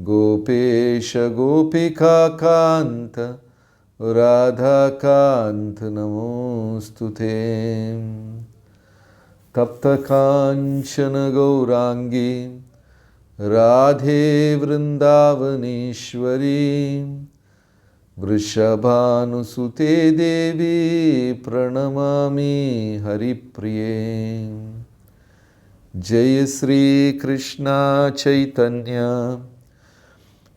गोपेश गोपिकान्त राधाकान्त नमोऽस्तु ते। तप्तकाञ्चन गौराङ्गी, राधे वृन्दावनेश्वरी, वृषभानुसुते देवी, प्रणमामि हरिप्रिये। जय श्रीकृष्णा चैतन्य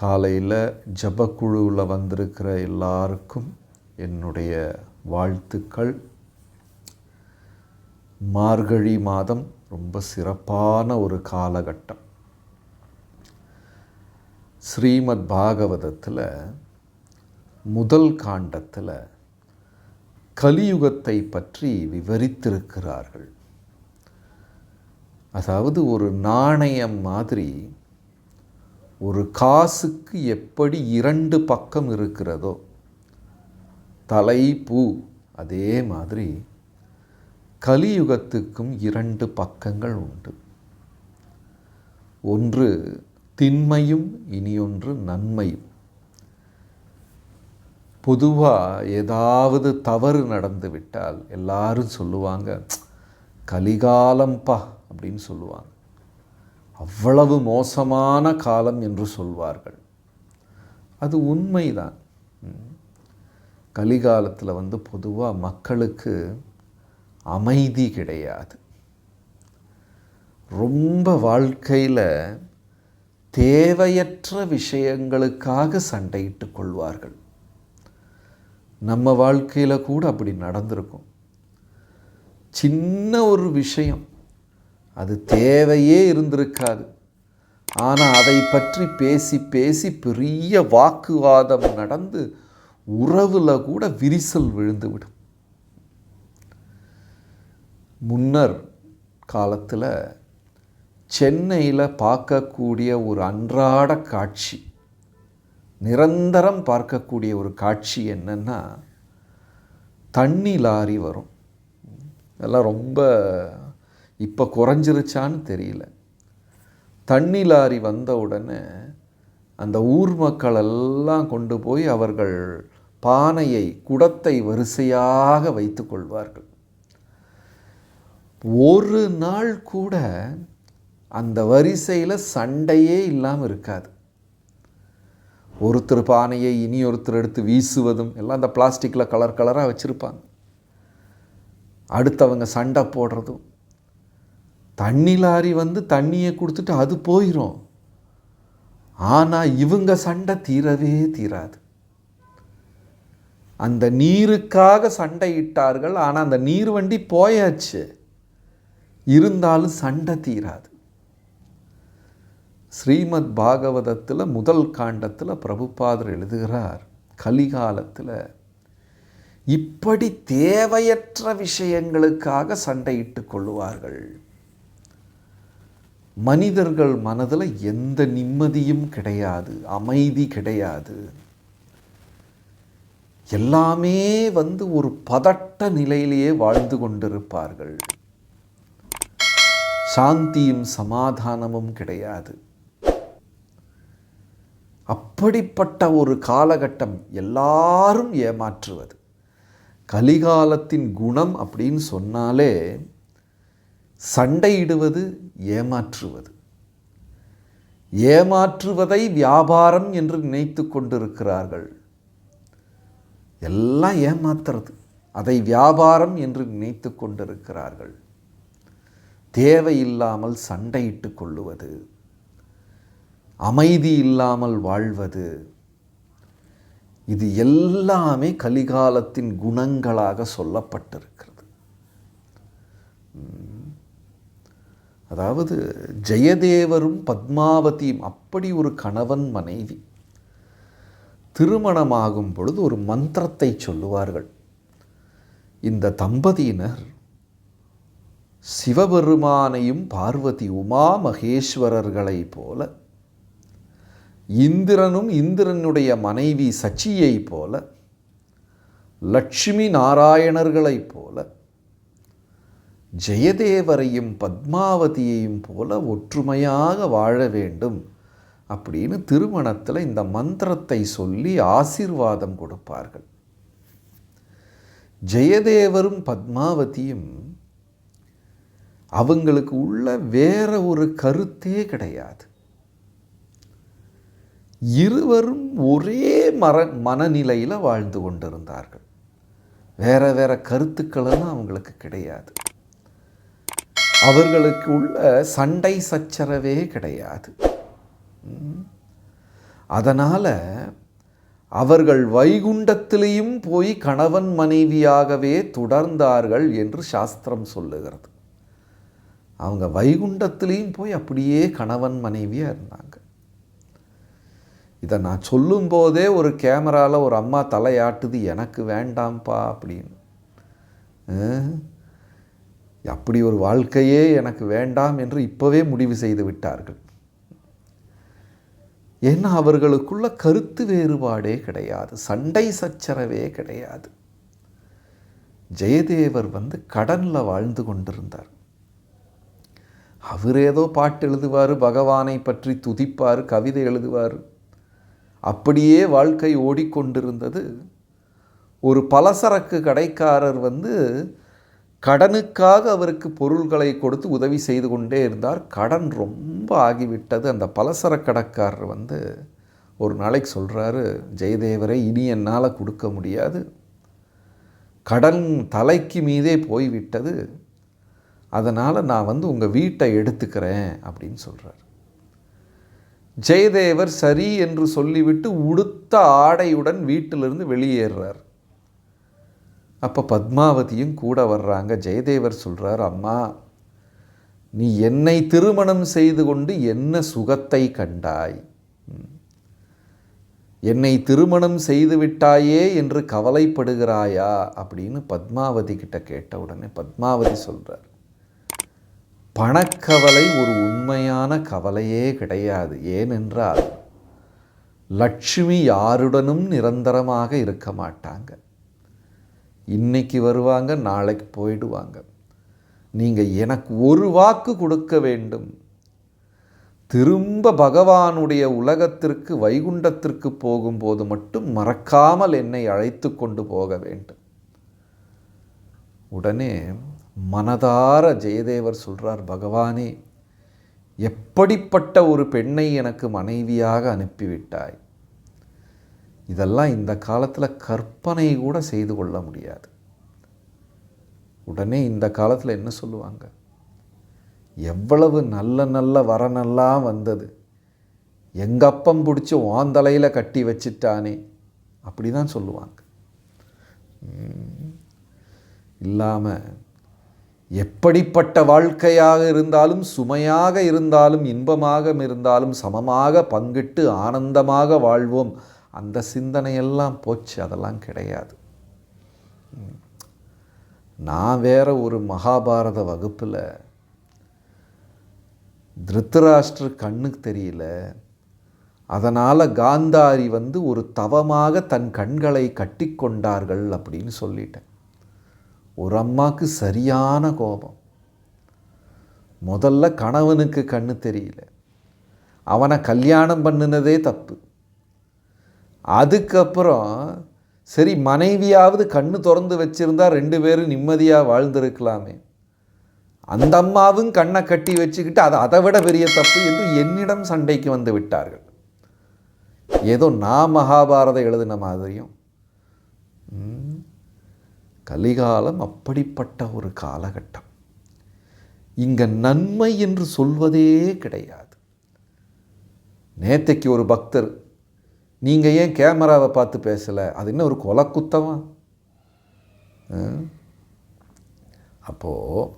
காலையில் ஜபக்குழுவில் வந்திருக்கிற எல்லாருக்கும் என்னுடைய வாழ்த்துக்கள். மார்கழி மாதம் ரொம்ப சிறப்பான ஒரு காலகட்டம். ஸ்ரீமத் பாகவதத்தில் முதல் காண்டத்தில் கலியுகத்தை பற்றி விவரித்திருக்கிறார்கள். அதாவது ஒரு நாணயம் மாதிரி ஒரு காசுக்கு எப்படி இரண்டு பக்கம் இருக்கிறதோ தலை பூ அதே மாதிரி கலியுகத்துக்கும் இரண்டு பக்கங்கள் உண்டு. ஒன்று திண்மையும் இனியொன்று நன்மையும். பொதுவாக ஏதாவது தவறு நடந்து விட்டால் எல்லாரும் சொல்லுவாங்க கலிகாலம்பா அப்படின்னு சொல்லுவாங்க. அவ்வளவு மோசமான காலம் என்று சொல்வார்கள். அது உண்மைதான். கலிகாலத்தில் வந்து பொதுவாக மக்களுக்கு அமைதி கிடையாது. ரொம்ப வாழ்க்கையில் தேவையற்ற விஷயங்களுக்காக சண்டையிட்டு கொள்வார்கள். நம்ம வாழ்க்கையில் கூட அப்படி நடந்திருக்கும். சின்ன ஒரு விஷயம் அது தேவையே இருந்திருக்காது. ஆனால் அதை பற்றி பேசி பேசி பெரிய வாக்குவாதம் நடந்து உறவில் கூட விரிசல் விழுந்துவிடும். முன்னர் காலத்தில் சென்னையில் பார்க்கக்கூடிய ஒரு அன்றாட காட்சி நிரந்தரம் பார்க்கக்கூடிய ஒரு காட்சி என்னென்னா தண்ணி லாரி வரும். அதெல்லாம் ரொம்ப இப்போ குறைஞ்சிருச்சான்னு தெரியல. தண்ணி லாரி வந்த உடனே அந்த ஊர் மக்கள் எல்லாம் கொண்டு போய் அவர்கள் பானையை குடத்தை வரிசையாக வைத்து கொள்வார்கள். ஒரு நாள் கூட அந்த வரிசையில் சண்டையே இல்லாமல் இருக்காது. ஒருத்தர் பானையை இனி ஒருத்தர் எடுத்து வீசுவதும் எல்லாம் அந்த பிளாஸ்டிக்கில் கலர் கலராக வச்சுருப்பாங்க. அடுத்தவங்க சண்டை போடுறதும் தண்ணி லாரி வந்து தண்ணியை கொடுத்துட்டு அது போயிடும் ஆனால் இவங்க சண்டை தீரவே தீராது. அந்த நீருக்காக சண்டையிட்டார்கள் ஆனால் அந்த நீர் வண்டி போயாச்சு. இருந்தாலும் சண்டை தீராது. ஸ்ரீமத் பாகவதத்தில் முதல் காண்டத்தில் பிரபுபாதர் எழுதுகிறார் கலிகாலத்தில் இப்படி தேவையற்ற விஷயங்களுக்காக சண்டையிட்டு கொள்வார்கள் மனிதர்கள் மனதில் எந்த நிம்மதியும் கிடையாது அமைதி கிடையாது. எல்லாமே வந்து ஒரு பதட்ட நிலையிலேயே வாழ்ந்து கொண்டிருப்பார்கள். சாந்தியும் சமாதானமும் கிடையாது. அப்படிப்பட்ட ஒரு காலகட்டம் எல்லாரும் ஏமாற்றுவது. கலிகாலத்தின் குணம் அப்படின்னு சொன்னாலே சண்டையிடுவது ஏமாற்றுவது. ஏமாற்றுவதை வியாபாரம் என்று நினைத்து கொண்டிருக்கிறார்கள். எல்லாம் ஏமாத்துறது. அதை வியாபாரம் என்று நினைத்து கொண்டிருக்கிறார்கள். தேவையில்லாமல் சண்டையிட்டு கொள்ளுவது. அமைதி இல்லாமல் வாழ்வது. இது எல்லாமே கலிகாலத்தின் குணங்களாக சொல்லப்பட்டிருக்கிறது. அதாவது ஜெயதேவரும் பத்மாவதியும் அப்படி ஒரு கணவன் மனைவி. திருமணமாகும் பொழுது ஒரு மந்திரத்தை சொல்லுவார்கள். இந்த தம்பதியினர் சிவபெருமானையும் பார்வதி உமா மகேஸ்வரர்களைப் போல இந்திரனும் இந்திரனுடைய மனைவி சச்சியைப் போல லட்சுமி நாராயணர்களைப் போல ஜெயதேவரையும் பத்மாவதியையும் போல ஒற்றுமையாக வாழ வேண்டும் அப்படின்னு திருமணத்தில் இந்த மந்திரத்தை சொல்லி ஆசீர்வாதம் கொடுப்பார்கள். ஜெயதேவரும் பத்மாவதியும் அவங்களுக்கு உள்ள வேற ஒரு கருத்தே கிடையாது. இருவரும் ஒரே மர மனநிலையில் வாழ்ந்து கொண்டிருந்தார்கள். வேற வேற கருத்துக்களெல்லாம் அவங்களுக்கு கிடையாது. அவர்களுக்கு உள்ள சண்டை சச்சரவே கிடையாது. அதனால் அவர்கள் வைகுண்டத்திலேயும் போய் கணவன் மனைவியாகவே தொடர்ந்தார்கள் என்று சாஸ்திரம் சொல்லுகிறது. அவங்க வைகுண்டத்திலையும் போய் அப்படியே கணவன் மனைவியாக இருந்தாங்க. இதை நான் சொல்லும்போதே ஒரு கேமராவில் ஒரு அம்மா தலையாட்டுது எனக்கு வேண்டாம்ப்பா அப்படின்னு. அப்படி ஒரு வாழ்க்கையே எனக்கு வேண்டாம் என்று இப்போவே முடிவு செய்து விட்டார்கள். ஏன்னா அவர்களுக்குள்ள கருத்து வேறுபாடே கிடையாது சண்டை சச்சரவே கிடையாது. ஜெயதேவர் வந்து கடனில் வாழ்ந்து கொண்டிருந்தார். அவர் ஏதோ பாட்டு எழுதுவார் பகவானை பற்றி துதிப்பார் கவிதை எழுதுவார். அப்படியே வாழ்க்கை ஓடிக்கொண்டிருந்தது. ஒரு பலசரக்கு கடைக்காரர் வந்து கடனுக்காக அவருக்கு பொருள்களை கொடுத்து உதவி செய்து கொண்டே இருந்தார். கடன் ரொம்ப ஆகிவிட்டது. அந்த பலசர கடைக்காரர் வந்து ஒரு நாளைக்கு சொல்கிறாரு ஜெயதேவரை இனி என்னால் கொடுக்க முடியாது. கடன் தலைக்கு மீதே போய்விட்டது. அதனால் நான் வந்து உங்கள் வீட்டை எடுத்துக்கிறேன் அப்படின்னு சொல்கிறார் ஜெயதேவர் சரி என்று சொல்லிவிட்டு உடுத்த ஆடையுடன் வீட்டிலிருந்து வெளியேறுறார் அப்போ பத்மாவதியும் கூட வர்றாங்க. ஜெயதேவர் சொல்கிறார் அம்மா நீ என்னை திருமணம் செய்து கொண்டு என்ன சுகத்தை கண்டாய்? என்னை திருமணம் செய்து விட்டாயே என்று கவலைப்படுகிறாயா? அப்படின்னு பத்மாவதி கிட்ட கேட்ட உடனே பத்மாவதி சொல்கிறார் பணக்கவலை ஒரு உண்மையான கவலையே கிடையாது. ஏனென்றால் லட்சுமி யாருடனும் நிரந்தரமாக இருக்க மாட்டாங்க. இன்னைக்கு வருவாங்க நாளைக்கு போயிடுவாங்க. நீங்கள் எனக்கு ஒரு வாக்கு கொடுக்க வேண்டும். திரும்ப பகவானுடைய உலகத்திற்கு வைகுண்டத்திற்கு போகும்போது மட்டும் மறக்காமல் என்னை அழைத்து கொண்டு போக வேண்டும். உடனே மனதார ஜெயதேவர் சொல்கிறார் பகவானே எப்படிப்பட்ட ஒரு பெண்ணை எனக்கு மனைவியாக அனுப்பிவிட்டாய்? இதெல்லாம் இந்த காலத்தில் கற்பனை கூட செய்து கொள்ள முடியாது. உடனே இந்த காலத்தில் என்ன சொல்லுவாங்க? எவ்வளவு நல்ல நல்ல வரனெல்லாம் வந்தது. எங்கள் அப்பம் பிடிச்சி ஓந்தலையில் கட்டி வச்சிட்டானே. அப்படி தான் சொல்லுவாங்க இல்லாமல் எப்படிப்பட்ட வாழ்க்கையாக இருந்தாலும் சுமையாக இருந்தாலும் இன்பமாக இருந்தாலும் சமமாக பங்கிட்டு ஆனந்தமாக வாழ்வோம். அந்த சிந்தனையெல்லாம் போச்சு அதெல்லாம் கிடையாது. நான் வேற ஒரு மகாபாரத வகுப்பில் திருத்தராஷ்டிர கண்ணுக்கு தெரியல. அதனால் காந்தாரி வந்து ஒரு தவமாக தன் கண்களை கட்டிக்கொண்டார்கள் அப்படின்னு சொல்லிட்டேன். ஒரு அம்மாவுக்கு சரியான கோபம். முதல்ல கணவனுக்கு கண்ணு தெரியல. அவனை கல்யாணம் பண்ணினதே தப்பு. அதுக்கப்புறம் சரி மனைவியாவது கண்ணு திறந்து வச்சிருந்தா ரெண்டு பேரும் நிம்மதியாக வாழ்ந்திருக்கலாமே. அந்த அம்மாவும் கண்ணை கட்டி வச்சுக்கிட்டு அது அதை விட பெரிய தப்பு என்று என்னிடம் சண்டைக்கு வந்து விட்டார்கள். ஏதோ நான் மகாபாரதம் எழுதின மாதிரியும் ம், கலிகாலம் அப்படிப்பட்ட ஒரு காலகட்டம். இங்கே நன்மை என்று சொல்வதே கிடையாது. நேத்தைக்கு ஒரு பக்தர் நீங்கள் ஏன் கேமராவை பார்த்து பேசலை? அது என்ன ஒரு கொலை குத்தமா அப்போது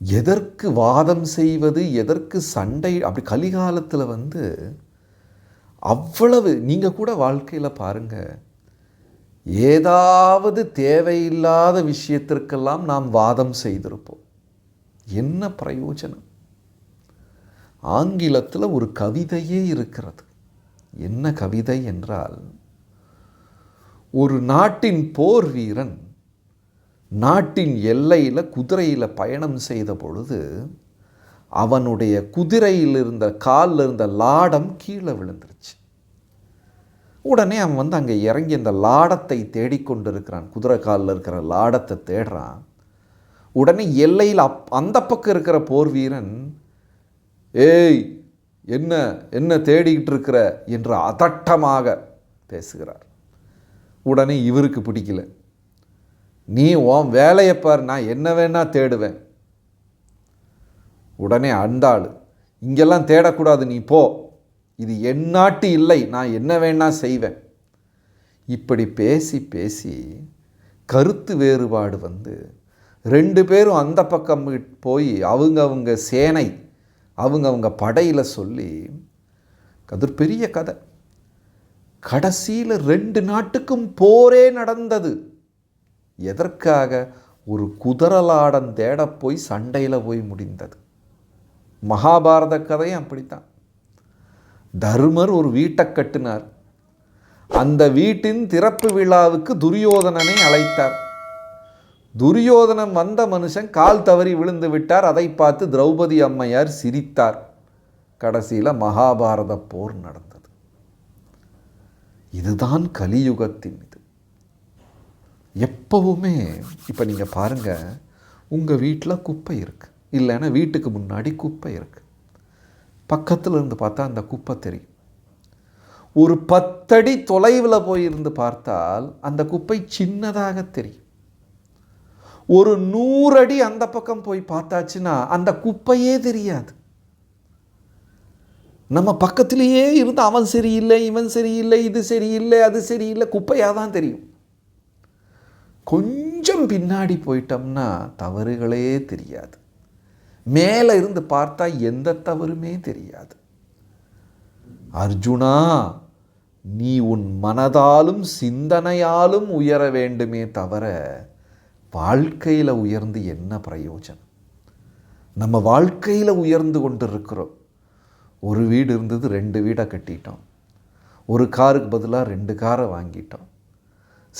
எதற்கு வாதம் செய்வது எதற்கு சண்டை அப்படி கலிகாலத்தில் வந்து அவ்வளவு நீங்கள் கூட வாழ்க்கையில் பாருங்கள் ஏதாவது தேவையில்லாத விஷயத்திற்கெல்லாம் நாம் வாதம் செய்திருப்போம். என்ன பிரயோஜனம்? ஆங்கிலத்தில் ஒரு கவிதையே இருக்கிறது. என்ன கவிதை என்றால் ஒரு நாட்டின் போர் வீரன் நாட்டின் எல்லையில் குதிரையில் பயணம் செய்த பொழுது அவனுடைய குதிரையில் இருந்த காலில் இருந்த லாடம் கீழே விழுந்துருச்சு. உடனே அவன் வந்து அங்கே இறங்கி அந்த லாடத்தை தேடிக்கொண்டிருக்கிறான் குதிரை காலில் இருக்கிற லாடத்தை தேடுறான். உடனே எல்லையில் அப் அந்த பக்கம் இருக்கிற போர் வீரன் ஏய் என்ன என்ன தேடிக்கிட்டு இருக்கிற என்று அதட்டமாக பேசுகிறார். உடனே இவருக்கு பிடிக்கல. நீ உன் வேலையை பார் நான் என்ன வேணால் தேடுவேன். உடனே அண்டாள் இங்கெல்லாம் தேடக்கூடாது நீ போ. இது என் நாட்டு இல்லை நான் என்ன வேணா செய்வேன். இப்படி பேசி பேசி கருத்து வேறுபாடு வந்து ரெண்டு பேரும் அந்த பக்கம் போய் அவங்க அவங்க சேனை அவங்க அவங்க படையில் சொல்லி அது பெரிய கதை. கடைசியில் ரெண்டு நாட்டுக்கும் போரே நடந்தது. எதற்காக? ஒரு குதிரலாடன் தேட போய் சண்டையில் போய் முடிந்தது. மகாபாரத கதையும் அப்படித்தான். தர்மர் ஒரு வீட்டை கட்டினார். அந்த வீட்டின் திறப்பு விழாவுக்கு துரியோதனனை அழைத்தார். துரியோதனன் வந்த மனுஷன் கால் தவறி விழுந்து விட்டார். அதை பார்த்து திரௌபதி அம்மையார் சிரித்தார். கடைசியில் மகாபாரத போர் நடந்தது. இதுதான் கலியுகத்தின் இது. எப்பவுமே இப்போ நீங்கள் பாருங்கள் உங்கள் வீட்டில் குப்பை இருக்குது இல்லைன்னா வீட்டுக்கு முன்னாடி குப்பை இருக்குது பக்கத்தில் இருந்து பார்த்தா அந்த குப்பை தெரியும். ஒரு பத்தடி தொலைவில் போயிருந்து பார்த்தால் அந்த குப்பை சின்னதாக தெரியும். ஒரு நூறடி அந்த பக்கம் போய் பார்த்தாச்சுன்னா அந்த குப்பையே தெரியாது. நம்ம பக்கத்திலேயே இருந்து அவன் சரியில்லை இவன் சரியில்லை இது சரியில்லை அது சரியில்லை குப்பையாக தான் தெரியும். கொஞ்சம் பின்னாடி போயிட்டோம்னா தவறுகளே தெரியாது. மேலே இருந்து பார்த்தா எந்த தவறுமே தெரியாது. அர்ஜுனா நீ உன் மனதாலும் சிந்தனையாலும் உயர வேண்டுமே தவிர வாழ்க்கையில் உயர்ந்து என்ன பிரயோஜனம்? நம்ம வாழ்க்கையில் உயர்ந்து கொண்டு இருக்கிறோம் ஒரு வீடு இருந்தது ரெண்டு வீடை கட்டிட்டோம். ஒரு காருக்கு பதிலாக ரெண்டு காரை வாங்கிட்டோம்.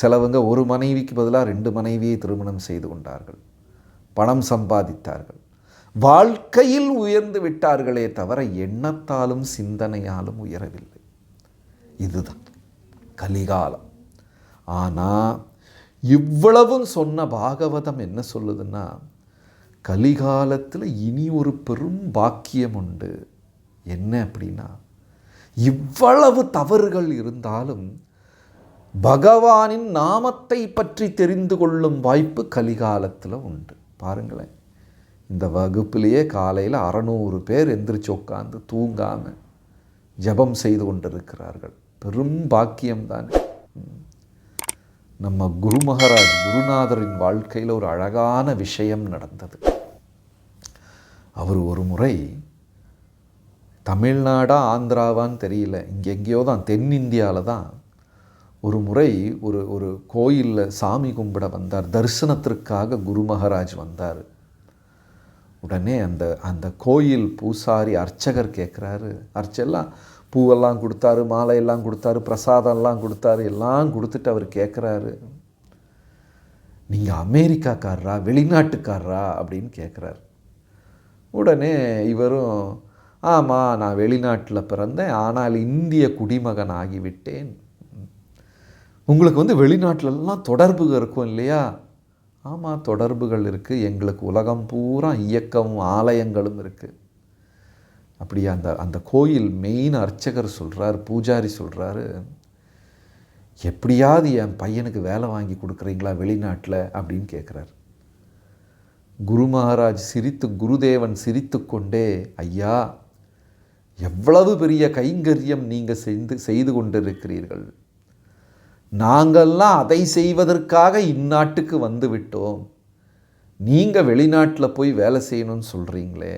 சிலவங்க ஒரு மனைவிக்கு பதிலாக ரெண்டு மனைவியை திருமணம் செய்து கொண்டார்கள். பணம் சம்பாதித்தார்கள். வாழ்க்கையில் உயர்ந்து விட்டார்களே தவிர எண்ணத்தாலும் சிந்தனையாலும் உயரவில்லை. இதுதான் கலிகாலம். ஆனால் இவ்வளவும் சொன்ன பாகவதம் என்ன சொல்லுதுன்னா கலிகாலத்தில் இனி ஒரு பெரும் பாக்கியம் உண்டு. என்ன அப்படின்னா இவ்வளவு தவறுகள் இருந்தாலும் பகவானின் நாமத்தை பற்றி தெரிந்து கொள்ளும் வாய்ப்பு கலிகாலத்தில் உண்டு. பாருங்களேன். இந்த வகுப்பிலேயே காலையில் அறநூறு பேர் எந்திரிச்சு உட்காந்து தூங்காமல் ஜபம் செய்து கொண்டிருக்கிறார்கள். பெரும் பாக்கியம்தான். நம்ம குரு மகாராஜ் குருநாதரின் வாழ்க்கையில் ஒரு அழகான விஷயம் நடந்தது. அவர் ஒரு முறை தமிழ்நாடா ஆந்திராவான்னு தெரியல இங்கே எங்கேயோ தான் தென்னிந்தியாவில் தான் ஒரு முறை ஒரு ஒரு கோயிலில் சாமி கும்பிட வந்தார். தரிசனத்திற்காக குரு மகாராஜ் வந்தார். உடனே அந்த அந்த கோயில் பூசாரி அர்ச்சகர் கேட்குறாரு அர்ச்செல்லாம் பூவெல்லாம் கொடுத்தாரு மாலையெல்லாம் கொடுத்தாரு பிரசாதம்லாம் கொடுத்தாரு எல்லாம் கொடுத்துட்டு அவர் கேட்குறாரு நீங்கள் அமெரிக்காக்காரரா வெளிநாட்டுக்காரரா அப்படின்னு கேட்குறாரு உடனே இவரும் ஆமாம் நான் வெளிநாட்டில் பிறந்தேன் ஆனால் இந்திய குடிமகன் ஆகிவிட்டேன். உங்களுக்கு வந்து வெளிநாட்டிலலாம் தொடர்பு இருக்கும் இல்லையா? ஆமாம் தொடர்புகள் இருக்குது எங்களுக்கு உலகம் பூரா இயக்கமும் ஆலயங்களும் இருக்குது அப்படி அந்த அந்த கோயில் மெயின் அர்ச்சகர் சொல்கிறார் பூஜாரி சொல்கிறாரு எப்படியாவது என் பையனுக்கு வேலை வாங்கி கொடுக்குறீங்களா வெளிநாட்டில்? அப்படின்னு கேட்குறாரு குரு மகாராஜ் சிரித்து குருதேவன் சிரித்து கொண்டே ஐயா எவ்வளவு பெரிய கைங்கரியம் நீங்கள் செய்து செய்து கொண்டிருக்கிறீர்கள். நாங்கள்லாம் அதை செய்வதற்காக இந்நாட்டுக்கு வந்து விட்டோம். நீங்கள் வெளிநாட்டில் போய் வேலை செய்யணும்னு சொல்கிறீங்களே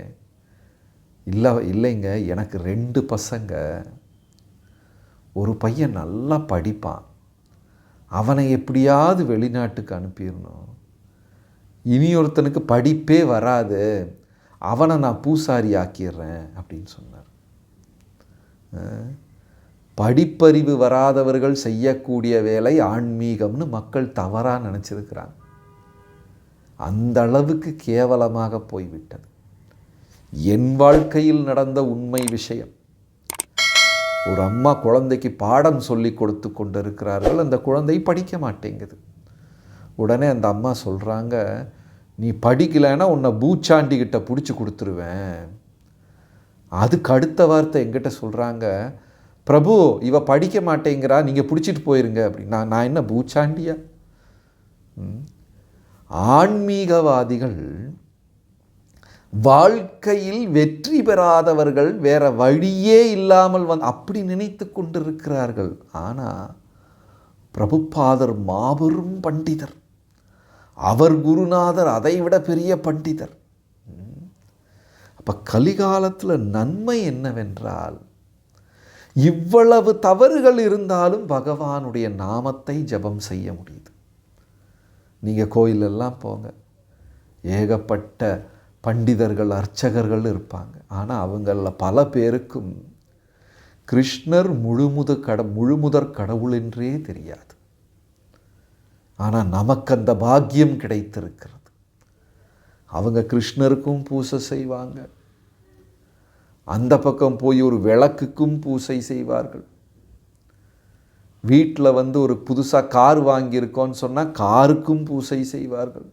இல்லை இல்லைங்க. எனக்கு ரெண்டு பசங்க. ஒரு பையன் நல்லா படிப்பான். அவனை எப்படியாவது வெளிநாட்டுக்கு அனுப்பிடணும். இனி ஒருத்தனுக்கு படிப்பே வராது. அவனை நான் பூசாரி ஆக்கிடுறேன் அப்படின்னு சொன்னார். படிப்பறிவு வராதவர்கள் செய்யக்கூடிய வேலை ஆன்மீகம்னு மக்கள் தவறாக நினச்சிருக்கிறாங்க. அந்த அளவுக்கு கேவலமாக போய்விட்டது. என் வாழ்க்கையில் நடந்த உண்மை விஷயம். ஒரு அம்மா குழந்தைக்கு பாடம் சொல்லி கொடுத்து கொண்டிருக்கிறார்கள். அந்த குழந்தை படிக்க மாட்டேங்குது. உடனே அந்த அம்மா சொல்கிறாங்க நீ படிக்கலைன்னா உன்னை பூச்சாண்டிக்கிட்ட பிடிச்சி கொடுத்துருவேன். அதுக்கு அடுத்த வார்த்தை எங்கிட்ட சொல்கிறாங்க பிரபு இவ படிக்க மாட்டேங்கிறா நீங்கள் பிடிச்சிட்டு போயிருங்க. அப்படின்னா நான் நான் என்ன பூச்சாண்டியா? ம். ஆன்மீகவாதிகள் வாழ்க்கையில் வெற்றி பெறாதவர்கள் வேற வழியே இல்லாமல் வந்து அப்படி நினைத்து கொண்டிருக்கிறார்கள். ஆனால் பிரபுபாதர் மாபெரும் பண்டிதர். அவர் குருநாதர் அதைவிட பெரிய பண்டிதர். அப்போ கலிகாலத்தில் நன்மை என்னவென்றால் இவ்வளவு தவறுகள் இருந்தாலும் பகவானுடைய நாமத்தை ஜெபம் செய்ய முடியுது. நீங்கள் கோயிலெல்லாம் போங்க. ஏகப்பட்ட பண்டிதர்கள் அர்ச்சகர்கள் இருப்பாங்க. ஆனால் அவங்களில் பல பேருக்கும் கிருஷ்ணர் முழுமுத கட முழுமுதற் கடவுள் என்றே தெரியாது. ஆனால் நமக்கு அந்த பாக்கியம் கிடைத்திருக்கிறது. அவங்க கிருஷ்ணருக்கும் பூசை செய்வாங்க. அந்த பக்கம் போய் ஒரு விளக்குக்கும் பூசை செய்வார்கள். வீட்டில் வந்து ஒரு புதுசாக கார் வாங்கியிருக்கோன்னு சொன்னால் காருக்கும் பூசை செய்வார்கள்.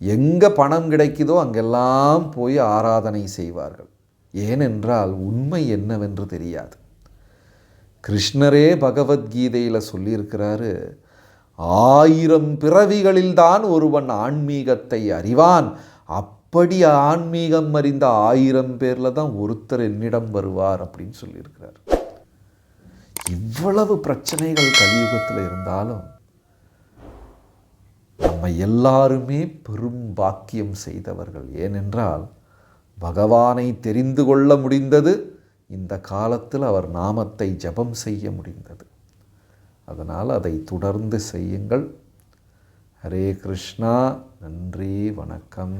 எங்கே பணம் கிடைக்குதோ அங்கெல்லாம் போய் ஆராதனை செய்வார்கள். ஏனென்றால் உண்மை என்னவென்று தெரியாது. கிருஷ்ணரே பகவத்கீதையில் சொல்லியிருக்கிறாரு ஆயிரம் பிறவிகளில்தான் ஒருவன் ஆன்மீகத்தை அறிவான். அப்படி ஆன்மீகம் அறிந்த ஆயிரம் பேரில் தான் ஒருத்தர் என்னிடம் வருவார் அப்படின்னு சொல்லியிருக்கிறார். இவ்வளவு பிரச்சனைகள் கலியுகத்தில் இருந்தாலும் நம்ம எல்லாருமே பெரும் பாக்கியம் செய்தவர்கள். ஏனென்றால் பகவானை தெரிந்து கொள்ள முடிந்தது இந்த காலத்தில் அவர் நாமத்தை ஜெபம் செய்ய முடிந்தது. அதனால் அதை தொடர்ந்து செய்யுங்கள். ஹரே கிருஷ்ணா நன்றி வணக்கம்.